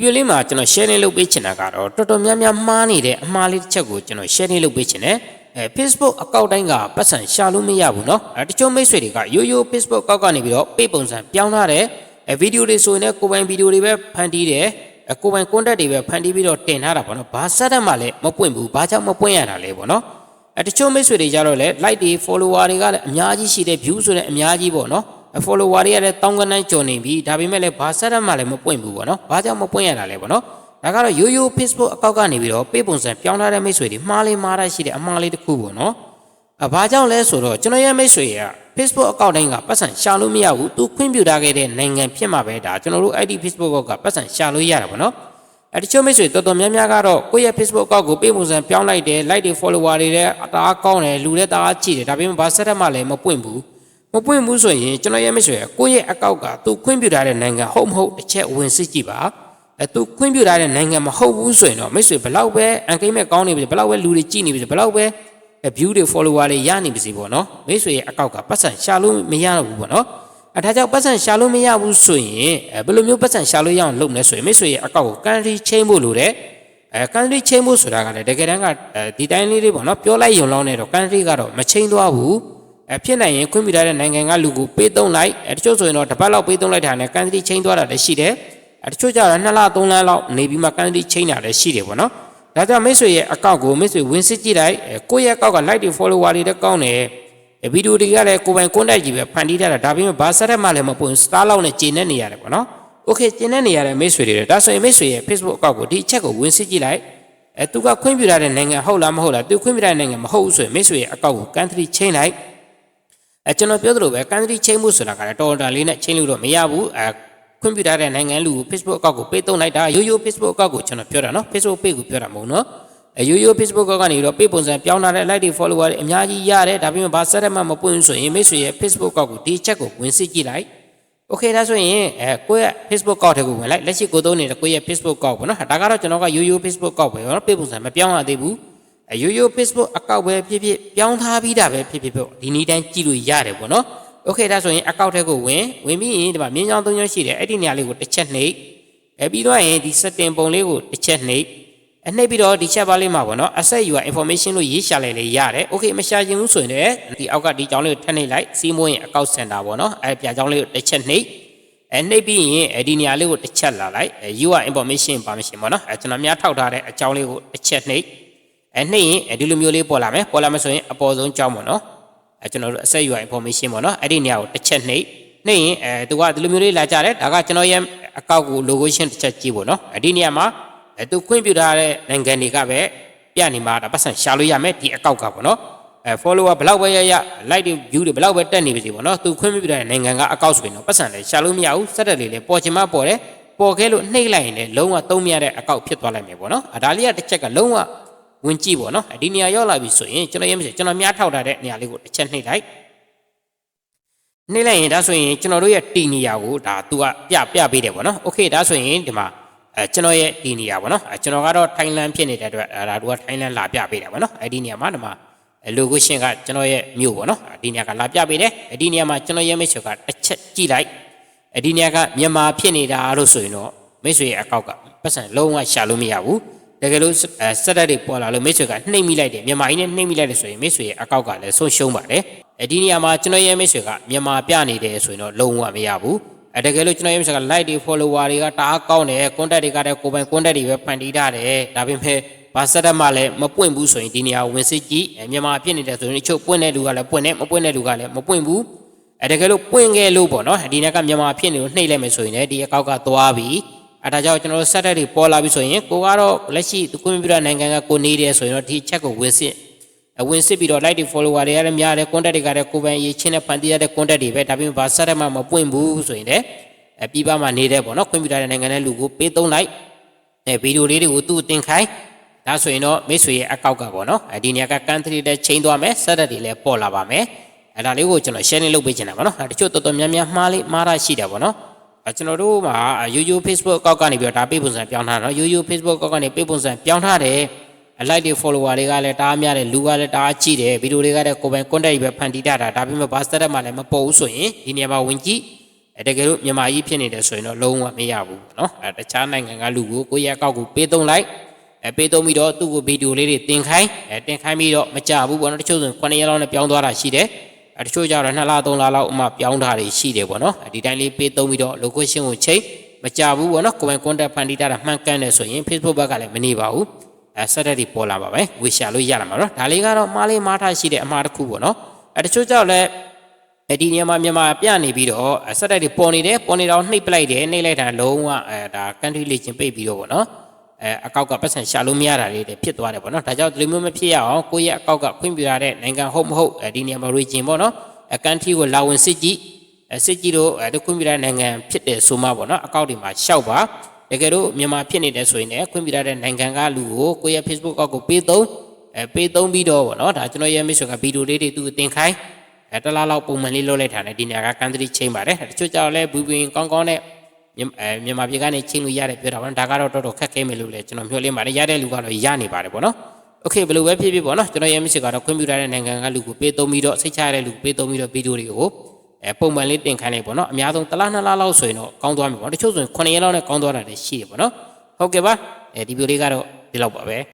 ဗီဒီယိုလေးမှာကျွန်တော် share နေလုပ်ပေးချင်တာကတော့တော်တော်များများမှားနေတဲ့အမှားလေးတစ်ချက်ကိုကျွန်တော် share နေလုပ်ပေးချင်တယ်အဲ Facebook အကောင့်တိုင်းကပတ်စံရှာလို့မရဘူးเนาะအဲတချို့မိတ်ဆွေတွေကရိုးရိုး Facebook အကောင့်ကနေပြီးတော့ပေပုံစံပြောင်းထားတယ်အဲဗီဒီယိုတွေဆိုရင်လည်းကိုယ်ပိုင်ဗီဒီယိုတွေပဲဖန်တီးတယ်အကိုယ်ပိုင် content တွေပဲဖန်တီးပြီးတော့တင်ထားတာပေါ့နော်ဘာစက်တက်မှလည်းမပွင့်ဘူးဘာကြောင့်မပွင့်ရတာလဲပေါ့နော်အဲတချို့မိတ်ဆွေတွေကြတော့လေ like တွေ follower တွေကလည်းအများကြီးရှိတယ် view ဆိုတဲ့အများကြီးပေါ့နော် follower တွေကလည်းတောင်းကနန်းကျော်နေပြီဒါပေမဲ့လည်းဘာစက်တက်မှလည်းမပွင့်ဘူးပေါ့နော်ဘာကြောင့်မပွင့်ရတာလဲပေါ့နော်ဒါကတော့ရိုးရိုး Facebook အကောင့်ကနေပြီးတော့ပေးပုံစံပြောင်းထားတဲ့မိတ်ဆွေတွေမှားလေးမှားတာရှိတဲ့အမှားလေးတစ်ခုပေါ့နော်အဘာကြောင့်လဲဆိုတော့ကျွန်တော်ရဲ့မိတ်ဆွေက Facebook အကောင့်တိုင်းကပတ်စံရှာလို့မရဘူးသူခွင့်ပြုထားခဲ့တဲ့နိုင်ငံဖြစ်မှာပဲဒါကျွန်တော်တို့အဲ့ဒီ Facebook ကပတ်စံရှာလို့ရတာပေါ့နော်အဲတချို့မိတ်ဆွေတော်တော်များများကတော့ကိုယ့်ရဲ့ Facebook အကောင့်ကိုပေးပုံစံပြောင်းလိုက်တယ် like တွေ follower တွေလည်းအတားကောင်းတယ်လူလည်းတအားကြည့်တယ်ဒါပေမဲ့ဘာဆက်တက်မှလည်းမပွင့်ဘူး မပွင့်ဘူးဆိုရင်ကျွန်တော်ရဲ့မိတ်ဆွေကကိုယ့်ရဲ့အကောင့်ကသူခွင့်ပြုထားတဲ့နိုင်ငံဟုတ်မဟုတ်တစ်ချက်ဝင်စစ်ကြည့်ပါအဲသူခွင့်ပြုထားတဲ့နိုင်ငံမဟုတ်ဘူးဆိုရင်တော့မိတ်ဆွေဘလောက်ပဲအန်ကိမဲ့ကောင်းနေပြီဘလောက်ပဲလူတွေကြည့်နေပြီဘလောက်ပဲ view တွေ follower တွေရနေပါစေပေါ့နော်မိတ်ဆွေရဲ့အကောက်ကပတ်စံရှာလို့မရတော့ဘူးပေါ့နော်အဲဒါကြောင့်ပတ်စံရှာလို့မရဘူးဆိုရင်အဲဘယ်လိုမျိုးပတ်စံရှာလို့ရအောင်လုပ်မလဲဆိုရင်မိတ်ဆွေရဲ့အကောက်ကို country change ဖို့လိုတယ်အဲ country change ဖို့ဆိုတာကလည်းတကယ်တမ်းကအဲဒီတိုင်းလေးလေးပေါ့နော်ပြောလိုက်ရုံလောက်နဲ့တော့ country ကတော့မချင်းသွားဘူး အဲဖြစ်နိုင်ရင်ခွင့်ပြုထားတဲ့နိုင်ငံကလူကိုပေးသုံးလိုက်အဲတချို့ဆိုရင်တော့တစ်ပတ်လောက်ပေးသုံးလိုက်တာနဲ့ country change သွားတာလည်းရှိတယ်အဲတချို့ကျတော့2လ3လလောက်နေပြီးမှ country change တာလည်းရှိတယ်ပေါ့နော်ဒါကြောင့်မိတ်ဆွေရဲ့အကောက်ကိုမိတ်ဆွေဝင်စစ်ကြည့်လိုက်အဲကိုယ့်ရဲ့အကောက်က like တွေ follower တွေလည်းကောင်းတယ်အဲဗီဒီယိုတွေကလည်းကိုယ်ပိုင် content ကြီးပဲဖန်တီးထားတာဒါပေမဲ့ဘာဆက်ရက်မှလည်းမပွင့် star လောက်နဲ့ကျင်းနေနေရတယ်ပေါ့နော်။ Okay ကျင်းနေနေရတဲ့မိတ်ဆွေတွေဒါဆိုရင်မိတ်ဆွေရဲ့ Facebook အကောက်ကိုဒီအချက်ကိုဝင်စစ်ကြည့်လိုက်အဲသူကခွင့်ပြုထားတဲ့နိုင်ငံဟုတ်လားမဟုတ်လားသူခွင့်ပြုထားတဲ့နိုင်ငံမဟုတ်ဘူးဆိုရင်မိတ်ဆွေရဲ့အကောက်ကို country change လိုက် အဲကျွန်တော်ပြောသလိုပဲ country change မှုဆိုတာကလည်းတော်တော်လေးနဲ့ change လို့တော့မရဘူးအဲခွင့်ပြုထားတဲ့နိုင်ငံလူကို Facebook အကောက်ကိုပေးသုံးလိုက်တာရိုးရိုး Facebook အကောက်ကိုကျွန်တော်ပြောတာနော် Facebook page ကိုပြောတာမဟုတ်နော်အရိုးရိုး Facebook ကောကနေတော့ page ပုံစံပြောင်းလာတဲ့ like တွေ follower တွေအများကြီးရတယ်ဒါပေမဲ့ဘာဆက်ရက်မှမပွင့်ဘူးဆိုရင်မိတ်ဆွေရဲ့ Facebook ကောက်ကိုဒီချက်ကိုဝင်စစ်ကြည့်လိုက် Okay ဒါဆိုရင်အဲကိုယ့်ရဲ့ Facebook ကောက်ထဲကိုဝင်လိုက်လက်ရှိကိုသုံးနေတဲ့ကိုယ့်ရဲ့ Facebook ကောက်ပေါ့နော်ဒါကတော့ကျွန်တော်ကရိုးရိုး Facebook ကောက်ပဲပေါ့နော် page ပုံစံမပြောင်းရသေးဘူး အရိုးရိုး Facebook အကောက်ပဲဖြစ်ဖြစ်ပြောင်းထားပြီးတာပဲဖြစ်ဖြစ်ပေါ့ဒီနေ့တိုင်းကြည့်လို့ရတယ်ပေါ့နော် Okay ဒါဆိုရင်အကောက်ထဲကိုဝင်ဝင်ပြီးရင်ဒီမှာမြင်းချောင်းသုံးချောင်းရှိတယ်အဲ့ဒီနေရာလေးကိုတစ်ချက်နှိပ်အဲပြီးတော့ရင်ဒီ setting ပုံလေးကိုတစ်ချက်နှိပ်အနှိပ်ပြီးတော့ဒီချက်ပါလေးမှာပေါ့နော် asset your information လို့ရေးရှာလိုက်လေရတယ် okay မရှာချင်ဘူးဆိုရင်လည်းဒီအောက်ကဒီကြောင်းလေးကိုထပ်နှိပ်လိုက်စီးမွေးရင် account center ပေါ့နော်အဲပြကြောင်းလေးကိုတစ်ချက်နှိပ်အဲနှိပ်ပြီးရင်အဲဒီနေရာလေးကိုတစ်ချက်လာလိုက်အဲ your information permission ပေါ့နော်အဲကျွန်တော်များထောက်ထားတဲ့အကြောင်းလေးကိုတစ်ချက်နှိပ် အဲနှိပ်ရင်အဲဒီလိုမျိုးလေးပေါ်လာမယ်ပေါ်လာမယ်ဆိုရင်အပေါ်ဆုံးကြောင်းပေါ့နော်အဲကျွန်တော်တို့ asset your information ပေါ့နော်အဲ့ဒီနေရာကိုတစ်ချက်နှိပ်နှိပ်ရင်အဲသူကဒီလိုမျိုးလေးလာကြတယ်ဒါကကျွန်တော်ရဲ့အကောက်ကို location တစ်ချက်ကြည့်ပေါ့နော်အဲ့ဒီနေရာမှာအဲသူခွင့်ပြုထားတဲ့နိုင်ငံတွေကပဲပြနေမှာဒါပတ်စံရှာလို့ရမယ်ဒီအကောက်ကပေါ့နော်အဲ follower ဘလောက်ပဲရရ like တွေ view တွေဘလောက်ပဲတက်နေပါစေပေါ့နော်သူခွင့်ပြုထားတဲ့နိုင်ငံကအကောက်ဆိုရင်တော့ပတ်စံလည်းရှာလို့မရဘူးစက်တက်လေးလည်းပေါ်ချင်မှပေါ်တယ်ပေါ်ခဲ့လို့နှိပ်လိုက်ရင်လည်းလုံးဝသုံးမရတဲ့အကောက်ဖြစ်သွားလိုက်မယ်ပေါ့နော်အဲဒါလေးကတစ်ချက်ကလုံးဝ ဝင်ကြည့်ပေါ့နော်ဒီနေရာရောက်လာပြီဆိုရင်ကျွန်တော်ရေးမစကျွန်တော်များထောက်ထားတဲ့နေရာလေးကိုတစ်ချက်နှိပ်လိုက်နှိပ်လိုက်ရင်ဒါဆိုရင်ကျွန်တော်တို့ရဲ့တီနေရာကိုဒါသူကပြပြပေးတယ်ပေါ့နော်โอเคဒါဆိုရင်ဒီမှာအဲကျွန်တော်ရဲ့ဒီနေရာပေါ့နော်အဲကျွန်တော်ကတော့ထိုင်းလန်ဖြစ်နေတဲ့အတွက်အဲဒါတို့ကထိုင်းလန်လာပြပေးတယ်ပေါ့နော်အဲဒီနေရာမှာဒီမှာလိုကိုရှင်ကကျွန်တော်ရဲ့မြို့ပေါ့နော်ဒီနေရာကလာပြပေးတယ်ဒီနေရာမှာကျွန်တော်ရဲ့မိတ်ဆွေကတစ်ချက်ကြည့်လိုက်ဒီနေရာကမြန်မာဖြစ်နေတာလို့ဆိုရင်တော့မိတ်ဆွေရဲ့အကောက်ကပတ်စံလုံးဝရှာလို့မရဘူး တကယ်လို့စက်တက်တွေပေါ်လာလို့မိတ်ဆွေကနှိမ့်မိလိုက်တယ်မြန်မာကြီးနဲ့နှိမ့်မိလိုက်တယ်ဆိုရင်မိတ်ဆွေရဲ့အကောက်ကလည်းဆုံးရှုံးပါတယ်ဒီနေရာမှာကျွန်တော်ရဲ့မိတ်ဆွေကမြန်မာပြနေတယ်ဆိုရင်တော့လုံးဝမရဘူးအဲတကယ်လို့ကျွန်တော်ရေးချက်က like တွေ follower တွေကတအားကောင်းတယ် contact တွေကလည်းကိုယ်ပိုင် contact တွေပဲဖန်တီးထားတယ်ဒါပေမဲ့ဘာစက်တက်မှလည်းမပွင့်ဘူးဆိုရင်ဒီနေရာဝင်စစ်ကြည့်အဲမြန်မာဖြစ်နေတယ်ဆိုရင်အချုပ်ပွင့်တဲ့လူကလည်းပွင့်တယ်မပွင့်တဲ့လူကလည်းမပွင့်ဘူးအဲတကယ်လို့ပွင့်ခဲ့လို့ပေါ့နော်ဒီနေရာကမြန်မာဖြစ်နေလို့နှိပ်လိုက်မယ်ဆိုရင်လည်းဒီအကောက်ကသွားပြီ အဲဒါကြောင့်ကျွန်တော်တို့စက်တက်တွေပေါ်လာပြီဆိုရင်ကိုကတော့လက်ရှိသူကွန်ပျူတာနိုင်ငံကကိုနေတယ်ဆိုရင်တော့ဒီချက်ကိုဝင်စစ်အဝင်စစ်ပြီးတော့ like တွေ follower တွေရတယ်များတယ် contact တွေကလည်းကိုယ်ပိုင်ရေးချင်းနဲ့ဖန်တီးရတဲ့ contact တွေပဲဒါပေမဲ့ဘာစက်တက်မှမပွင့်ဘူးဆိုရင်လည်းအပြပမှာနေတဲ့ပေါ့နော်ကွန်ပျူတာနိုင်ငံတဲ့လူကိုပေးသုံးလိုက်အဲဗီဒီယိုလေးတွေကိုသူ့တင်ခိုင်းဒါဆိုရင်တော့မိတ်ဆွေရဲ့အကောက်ကပေါ့နော်အဲဒီနေရာက country တဲ့ချိန်သွားမယ်ဆက်တက်တွေလည်းပေါ်လာပါမယ်အဲဒါလေးကိုကျွန်တော် share လုပ်ပေးချင်တာပေါ့နော်တချို့တော်တော်များများမှားလေးမှားတာရှိတယ်ပေါ့နော်အဲ ကျွန်တော်တို့မှာ YouTube Facebook အကောက်ကနေပြီးတော့ဒါပေးပုံစံပြောင်းထားတာနော် YouTube Facebook အကောက်ကနေပေးပုံစံပြောင်းထားတယ် like တွေ follower တွေကလည်းတအားများတယ်လူကလည်းတအားကြည့်တယ်ဗီဒီယိုတွေကလည်းကိုယ်ပိုင် content ပဲဖန်တီးထားတာဒါပေမဲ့ဘာစတက်မှလည်းမပေါ်ဘူးဆိုရင်ဒီနေရာမှာဝင်ကြည့်အဲတကယ်လို့မြန်မာကြီးဖြစ်နေတယ်ဆိုရင်တော့လုံးဝမရဘူးပေါ့နော်အဲတခြားနိုင်ငံကလူကိုကိုယ့်ရဲ့အကောက်ကိုပေးသုံးလိုက်အဲပေးသုံးပြီးတော့သူ့ကိုဗီဒီယိုလေးတွေတင်ခိုင်းအဲတင်ခိုင်းပြီးတော့မကြဘူးပေါ့နော်တချို့ဆိုရင်9ရက်လောက်နဲ့ပြောင်းသွားတာရှိတယ်အဲ တချို့ကျတော့2လ3လလောက်အမှပြောင်းတာတွေရှိတယ်ပေါ့နော်အဲဒီတိုင်းလေးပေးသုံးပြီးတော့ location ကိုချိန်မကြဘူးပေါ့နော်ကိုယ်ပိုင် contact ဖန်တီးတာမှန်ကန်တယ်ဆိုရင် Facebook ဘက်ကလည်းမနေပါဘူးအဲဆက်တက်တွေပေါ်လာပါပဲဝေရှာလို့ရလာမှာနော်ဒါလေးကတော့မှားလေးမှားထားရှိတဲ့အမှားတစ်ခုပေါ့နော်အဲတချို့ကြောက်လည်းအဲဒီနေရာမှာမြန်မာပြနေပြီးတော့အဲဆက်တိုက်တွေပေါ်နေတယ်ပေါ်နေတော့နှိပ်ပလိုက်တယ်နှိပ်လိုက်တာလုံးဝအဲဒါ country လေးချင်းပိတ်ပြီးတော့ဗောနော် အဲအကောက်ကပတ်စံရှာလို့မရတာလေးတွေဖြစ်သွားတယ်ဗောနော်ဒါကြောင့်ဒီလိုမျိုးမဖြစ်ရအောင်ကိုယ့်ရဲ့အကောက်ကခွင့်ပြုရတဲ့နိုင်ငံဟုတ်မဟုတ်အဲဒီနေရာမှာ region ဗောနော်အဲ country ကိုလာဝင်စစ်ကြည့်အဲစစ်ကြည့်တော့အဲခွင့်ပြုရတဲ့နိုင်ငံဖြစ်တယ်ဆိုမှဗောနော်အကောက်တွေမှာရှောက်ပါတကယ်လို့မြန်မာဖြစ်နေတယ်ဆိုရင်လည်းခွင့်ပြုရတဲ့နိုင်ငံကလူကိုကိုယ့်ရဲ့ Facebook အကောက်ကိုပေးသုံးအဲပေးသုံးပြီးတော့ဗောနော်ဒါကျွန်တော်ရဲ့မိတ်ဆွေကဗီဒီယိုလေးတွေသူတင်ခိုင်းအဲတလားလောက်ပုံမှန်လေးလုပ်လိုက်တာနဲ့ဒီနေရာကကန်ထရီချင်းပါတယ်တချို့ကြောင့်လဲဘူဘင်းကောင်းကောင်းနဲ့ မြန်မာအဲမြန်မာပြည်ကနေချင်းလို့ရတယ်ပြောတာပေါ့နော်ဒါကတော့တော်တော်ခက်ခဲမယ်လို့လဲကျွန်တော်ပြောလင်းပါတယ်ရတဲ့လူကတော့ရနေပါတယ်ပေါ့နော်โอเคဘယ်လိုပဲဖြစ်ဖြစ်ပေါ့နော်ကျွန်တော်ရဲ့ message ကတော့ခွင့်ပြုထားတဲ့နိုင်ငံကလူကိုပေးသုံးပြီးတော့စိတ်ချရတဲ့လူကိုပေးသုံးပြီးတော့ဗီဒီယိုတွေကိုအဲပုံမှန်လေးတင်ခိုင်းလိုက်ပေါ့နော်အများဆုံးတစ်လားနှစ်လားလောက်ဆိုရင်တော့ကောင်းသွားပြီပေါ့တချို့ဆိုရင်9ရက်လောက်နဲ့ကောင်းသွားတာလည်းရှိတယ်ပေါ့နော်ဟုတ်ကဲ့ပါအဲဒီဗီဒီယိုလေးကတော့ဒီလောက်ပါပဲ